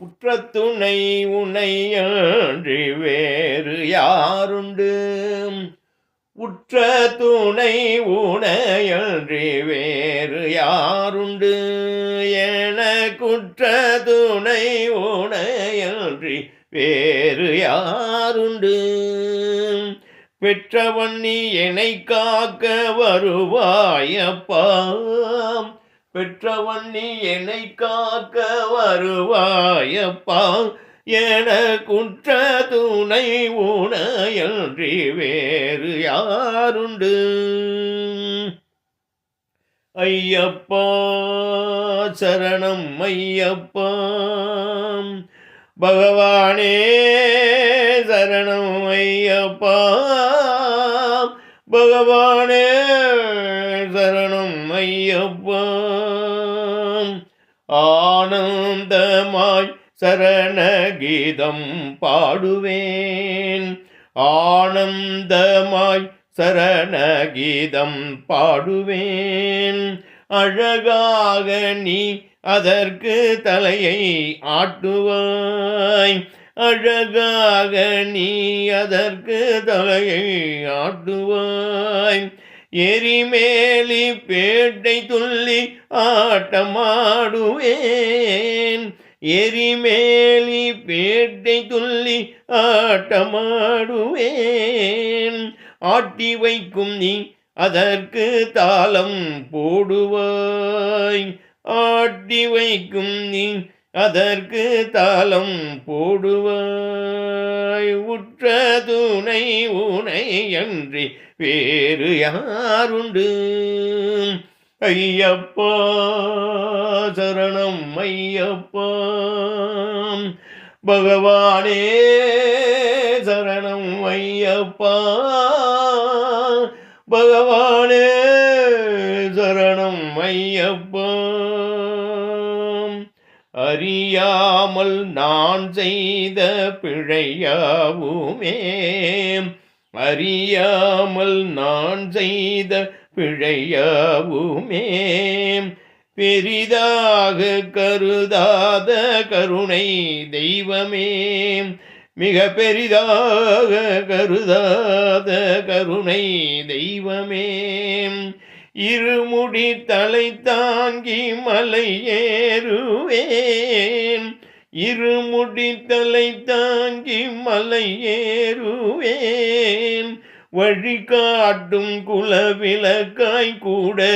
உற்ற துணை உனையன்றி வேறு யாருண்டு? உற்ற துணை உனையன்றி வேறு யாருண்டு? என குற்ற துணை உனையன்றி வேறு யாருண்டு? பெற்றவன் நீ என்னை காக்க வருவாயப்பா. பெற்றவன் நீ என்னை காக்க வருவாயப்பா. என குற்ற துணை உணையன்றி வேறு யாருண்டு? ஐயப்பா சரணம் ஐயப்பா. பகவானே சரணம் ஐயப்பா. பகவானே ஐயப்பா ஆனந்தமாய் சரணகீதம் பாடுவேன். ஆனந்தமாய் சரணகீதம் பாடுவேன். அழகாக நீ அதற்கு தலையை ஆட்டுவாய். அழகாக நீ அதற்கு தலையை ஆட்டுவாய். எரிமேலி பேட்டை துள்ளி ஆட்டமாடுவேன். எரிமேலி பேட்டை துள்ளி ஆட்டமாடுவேன். ஆட்டி வைக்கும் நீ அதற்கு தாளம் போடுவாய். ஆட்டி வைக்கும் நீ அதற்கு தாளம் போடுவாய் உற்ற துணை உனையன்றி வேறு யாருண்டு? ஐயப்பா சரணம் ஐயப்பா. பகவானே சரணம் ஐயப்பா. பகவானே அறியாமல் நான் செய்த பிழையாவுமே. அறியாமல் நான் செய்த பிழையாவுமே. பெரிதாக கருதாத கருணை தெய்வமே. மிக பெரிதாக கருதாத கருணை தெய்வமே. இருமுடி தலை தாங்கி மலை ஏறுவேன். இருமுடி தலை தாங்கி மலை ஏறுவேன். வழி காட்டும் குலவிளக்காய் கூட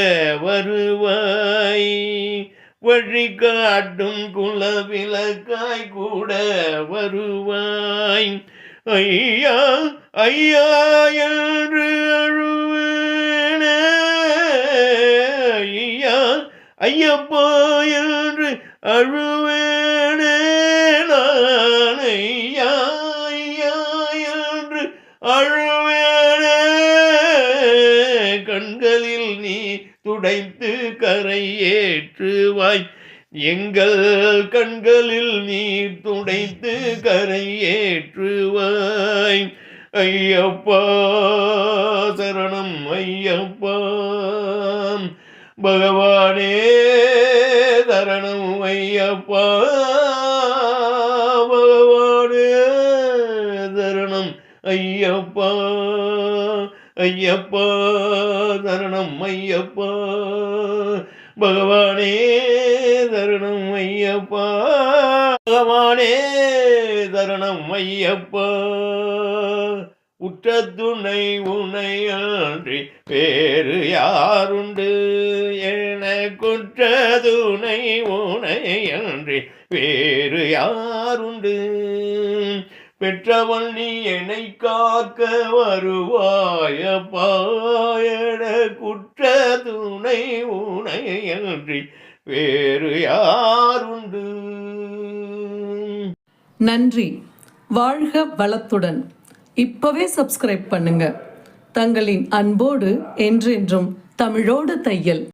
வருவாய். வழி காட்டும் குலவிளக்காய் கூட வருவாய். ஐயா ஐயா என்று அழுவே ஐயப்பா என்று அழுவேனே ஐயா ஐயா என்று அழுவேனே கண்களில் நீ துடைத்து கரை ஏற்றுவாய் எங்கள் கண்களில் நீ துடைத்து கரை ஏற்றுவாய் ஐயப்பா சரணம் ஐயப்பா. பகவானே தரணம் ஐயப்பா பகவானே தரணம் ஐயப்பா ஐயப்பா தரணம் ஐயப்பா பகவானே சரணம் ஐயப்பா பகவானே சரணம் ஐயப்பா. உற்ற துணை உனையன்றி வேறு யாருண்டு? என குற்ற துணை உனையன்றி வேறு யாருண்டு? பெற்றவள் நீ என்னை காக்க வருவாய பாயட குற்ற துணை உனையன்றி வேறு யாருண்டு? நன்றி. வாழ்க வளத்துடன். இப்பவே சப்ஸ்கிரைப் பண்ணுங்க. தங்களின் அன்போடு என்றென்றும் தமிழோடு தையல்.